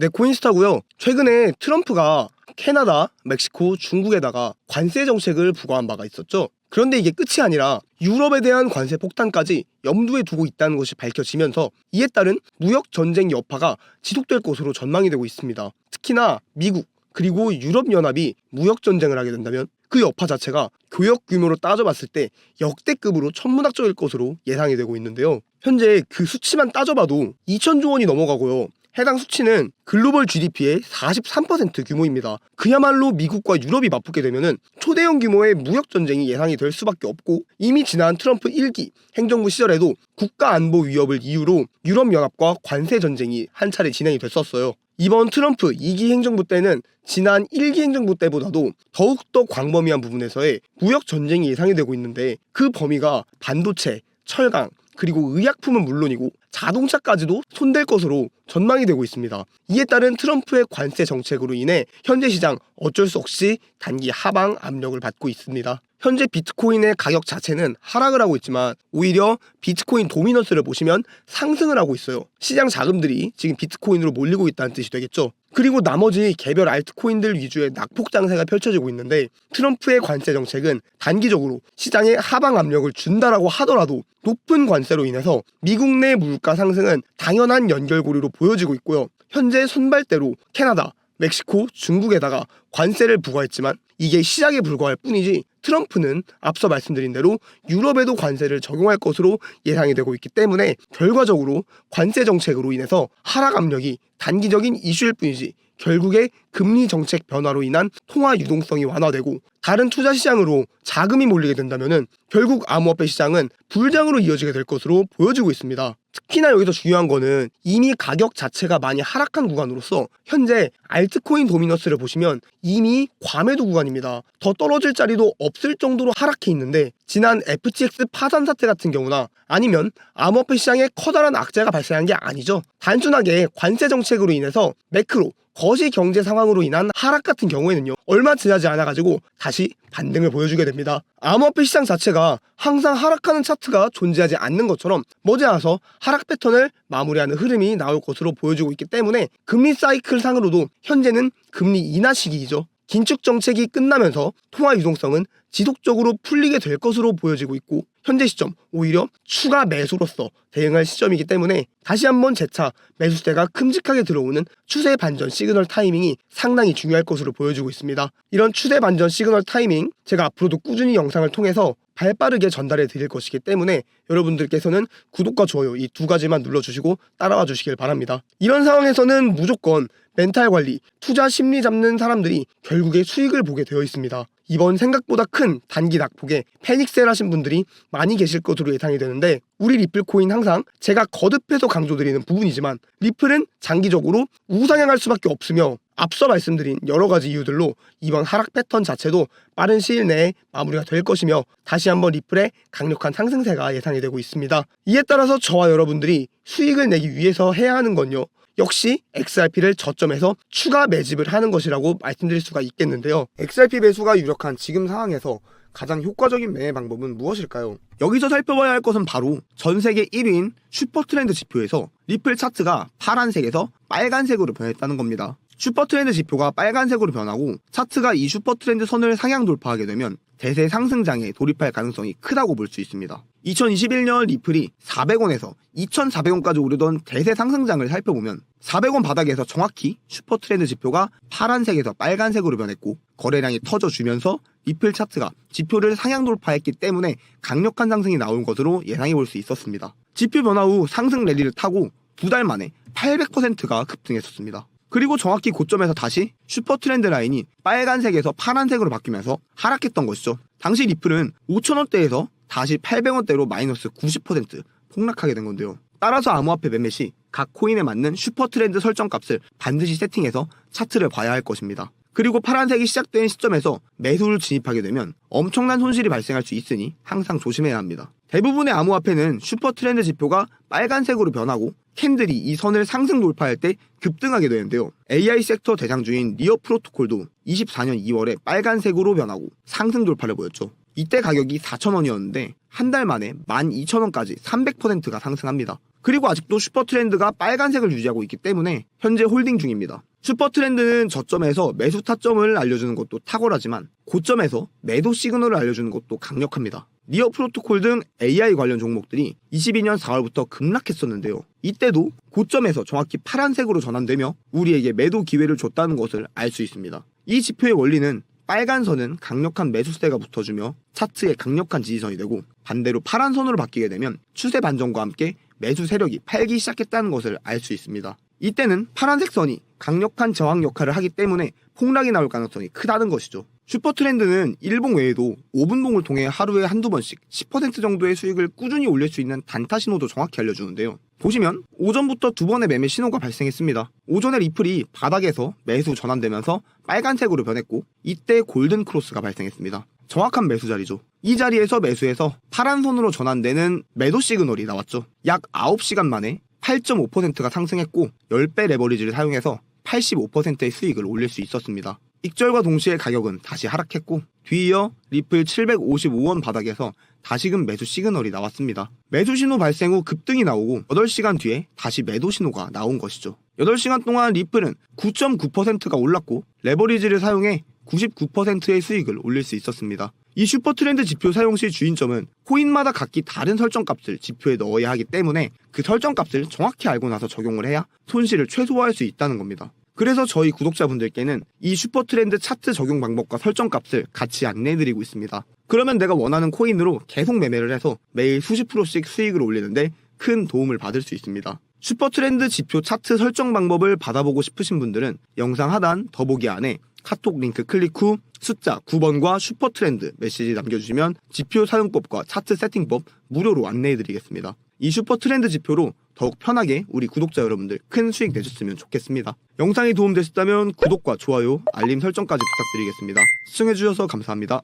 네, 코인스타고요. 최근에 트럼프가 캐나다, 멕시코, 중국에다가 관세 정책을 부과한 바가 있었죠. 그런데 이게 끝이 아니라 유럽에 대한 관세 폭탄까지 염두에 두고 있다는 것이 밝혀지면서 이에 따른 무역 전쟁 여파가 지속될 것으로 전망이 되고 있습니다. 특히나 미국 그리고 유럽 연합이 무역 전쟁을 하게 된다면 그 여파 자체가 교역 규모로 따져봤을 때 역대급으로 천문학적일 것으로 예상이 되고 있는데요. 현재 그 수치만 따져봐도 2천조 원이 넘어가고요. 해당 수치는 글로벌 GDP의 43% 규모입니다. 그야말로 미국과 유럽이 맞붙게 되면은 초대형 규모의 무역 전쟁이 예상이 될 수밖에 없고 이미 지난 트럼프 1기 행정부 시절에도 국가 안보 위협을 이유로 유럽 연합과 관세 전쟁이 한 차례 진행이 됐었어요. 이번 트럼프 2기 행정부 때는 지난 1기 행정부 때보다도 더욱더 광범위한 부분에서의 무역 전쟁이 예상이 되고 있는데 그 범위가 반도체, 철강, 그리고 의약품은 물론이고 자동차까지도 손댈 것으로 전망이 되고 있습니다. 이에 따른 트럼프의 관세 정책으로 인해 현재 시장 어쩔 수 없이 단기 하방 압력을 받고 있습니다. 현재 비트코인의 가격 자체는 하락을 하고 있지만 오히려 비트코인 도미넌스를 보시면 상승을 하고 있어요. 시장 자금들이 지금 비트코인으로 몰리고 있다는 뜻이 되겠죠. 그리고 나머지 개별 알트코인들 위주의 낙폭 장세가 펼쳐지고 있는데 트럼프의 관세 정책은 단기적으로 시장에 하방 압력을 준다라고 하더라도 높은 관세로 인해서 미국 내 물가 상승은 당연한 연결고리로 보여지고 있고요. 현재 손발대로 캐나다, 멕시코, 중국에다가 관세를 부과했지만 이게 시작에 불과할 뿐이지 트럼프는 앞서 말씀드린 대로 유럽에도 관세를 적용할 것으로 예상이 되고 있기 때문에 결과적으로 관세 정책으로 인해서 하락 압력이 단기적인 이슈일 뿐이지 결국에 금리 정책 변화로 인한 통화 유동성이 완화되고 다른 투자 시장으로 자금이 몰리게 된다면은 결국 암호화폐 시장은 불장으로 이어지게 될 것으로 보여지고 있습니다. 특히나 여기서 중요한 거는 이미 가격 자체가 많이 하락한 구간으로서 현재 알트코인 도미너스를 보시면 이미 과매도 구간입니다. 더 떨어질 자리도 없을 정도로 하락해 있는데 지난 FTX 파산 사태 같은 경우나 아니면 암호화폐 시장에 커다란 악재가 발생한 게 아니죠. 단순하게 관세 정책으로 인해서 매크로 거시 경제 상황으로 인한 하락 같은 경우에는요 얼마 지나지 않아 가지고 다시 반등을 보여주게 됩니다. 암호화폐 시장 자체가 항상 하락하는 차트가 존재하지 않는 것처럼 머지않아서 하락 패턴을 마무리하는 흐름이 나올 것으로 보여지고 있기 때문에 금리 사이클 상으로도 현재는 금리 인하 시기이죠. 긴축 정책이 끝나면서 통화 유동성은 지속적으로 풀리게 될 것으로 보여지고 있고 현재 시점 오히려 추가 매수로서 대응할 시점이기 때문에 다시 한번 재차 매수세가 큼직하게 들어오는 추세 반전 시그널 타이밍이 상당히 중요할 것으로 보여지고 있습니다. 이런 추세 반전 시그널 타이밍 제가 앞으로도 꾸준히 영상을 통해서 발빠르게 전달해 드릴 것이기 때문에 여러분들께서는 구독과 좋아요 이 두 가지만 눌러주시고 따라와 주시길 바랍니다. 이런 상황에서는 무조건 멘탈 관리, 투자 심리 잡는 사람들이 결국에 수익을 보게 되어 있습니다. 이번 생각보다 큰 단기 낙폭에 패닉셀 하신 분들이 많이 계실 것으로 예상이 되는데 우리 리플 코인 항상 제가 거듭해서 강조드리는 부분이지만 리플은 장기적으로 우상향할 수밖에 없으며 앞서 말씀드린 여러 가지 이유들로 이번 하락 패턴 자체도 빠른 시일 내에 마무리가 될 것이며 다시 한번 리플의 강력한 상승세가 예상이 되고 있습니다. 이에 따라서 저와 여러분들이 수익을 내기 위해서 해야 하는 건요. 역시 XRP를 저점에서 추가 매집을 하는 것이라고 말씀드릴 수가 있겠는데요. XRP 매수가 유력한 지금 상황에서 가장 효과적인 매매 방법은 무엇일까요? 여기서 살펴봐야 할 것은 바로 전 세계 1위인 슈퍼트렌드 지표에서 리플 차트가 파란색에서 빨간색으로 변했다는 겁니다. 슈퍼트렌드 지표가 빨간색으로 변하고 차트가 이 슈퍼트렌드 선을 상향 돌파하게 되면 대세 상승장에 돌입할 가능성이 크다고 볼 수 있습니다. 2021년 리플이 400원에서 2,400원까지 오르던 대세 상승장을 살펴보면 400원 바닥에서 정확히 슈퍼트렌드 지표가 파란색에서 빨간색으로 변했고 거래량이 터져주면서 리플 차트가 지표를 상향 돌파했기 때문에 강력한 상승이 나온 것으로 예상해 볼 수 있었습니다. 지표 변화 후 상승 랠리를 타고 두 달 만에 800%가 급등했었습니다. 그리고 정확히 고점에서 다시 슈퍼 트렌드 라인이 빨간색에서 파란색으로 바뀌면서 하락했던 것이죠. 당시 리플은 5천원대에서 다시 800원대로 마이너스 90% 폭락하게 된 건데요. 따라서 암호화폐 매매 시 각 코인에 맞는 슈퍼 트렌드 설정 값을 반드시 세팅해서 차트를 봐야 할 것입니다. 그리고 파란색이 시작된 시점에서 매수를 진입하게 되면 엄청난 손실이 발생할 수 있으니 항상 조심해야 합니다. 대부분의 암호화폐는 슈퍼 트렌드 지표가 빨간색으로 변하고 캔들이 이 선을 상승 돌파할 때 급등하게 되는데요. AI 섹터 대장주인 리어 프로토콜도 24년 2월에 빨간색으로 변하고 상승 돌파를 보였죠. 이때 가격이 4,000원이었는데 한 달 만에 12,000원까지 300%가 상승합니다. 그리고 아직도 슈퍼 트렌드가 빨간색을 유지하고 있기 때문에 현재 홀딩 중입니다. 슈퍼 트렌드는 저점에서 매수 타점을 알려주는 것도 탁월하지만 고점에서 매도 시그널을 알려주는 것도 강력합니다. 니어 프로토콜 등 AI 관련 종목들이 22년 4월부터 급락했었는데요. 이때도 고점에서 정확히 파란색으로 전환되며 우리에게 매도 기회를 줬다는 것을 알 수 있습니다. 이 지표의 원리는 빨간 선은 강력한 매수세가 붙어주며 차트의 강력한 지지선이 되고 반대로 파란 선으로 바뀌게 되면 추세 반전과 함께 매수 세력이 팔기 시작했다는 것을 알 수 있습니다. 이때는 파란색 선이 강력한 저항 역할을 하기 때문에 폭락이 나올 가능성이 크다는 것이죠. 슈퍼트렌드는 일봉 외에도 5분봉을 통해 하루에 한두 번씩 10% 정도의 수익을 꾸준히 올릴 수 있는 단타 신호도 정확히 알려주는데요. 보시면 오전부터 두 번의 매매 신호가 발생했습니다. 오전에 리플이 바닥에서 매수 전환되면서 빨간색으로 변했고 이때 골든 크로스가 발생했습니다. 정확한 매수 자리죠. 이 자리에서 매수해서 파란 선으로 전환되는 매도 시그널이 나왔죠. 약 9시간 만에 8.5%가 상승했고 10배 레버리지를 사용해서 85%의 수익을 올릴 수 있었습니다. 익절과 동시에 가격은 다시 하락했고 뒤이어 리플 755원 바닥에서 다시금 매수 시그널이 나왔습니다. 매수 신호 발생 후 급등이 나오고 8시간 뒤에 다시 매도 신호가 나온 것이죠. 8시간 동안 리플은 9.9%가 올랐고 레버리지를 사용해 99%의 수익을 올릴 수 있었습니다. 이 슈퍼트렌드 지표 사용 시 주인점은 코인마다 각기 다른 설정값을 지표에 넣어야 하기 때문에 그 설정값을 정확히 알고 나서 적용을 해야 손실을 최소화할 수 있다는 겁니다. 그래서 저희 구독자분들께는 이 슈퍼트렌드 차트 적용 방법과 설정 값을 같이 안내해드리고 있습니다. 그러면 내가 원하는 코인으로 계속 매매를 해서 매일 수십 프로씩 수익을 올리는데 큰 도움을 받을 수 있습니다. 슈퍼트렌드 지표 차트 설정 방법을 받아보고 싶으신 분들은 영상 하단 더보기 안에 카톡 링크 클릭 후 숫자 9번과 슈퍼트렌드 메시지 남겨주시면 지표 사용법과 차트 세팅법 무료로 안내해드리겠습니다. 이 슈퍼트렌드 지표로 더욱 편하게 우리 구독자 여러분들 큰 수익 내셨으면 좋겠습니다. 영상이 도움되셨다면 구독과 좋아요, 알림 설정까지 부탁드리겠습니다. 시청해주셔서 감사합니다.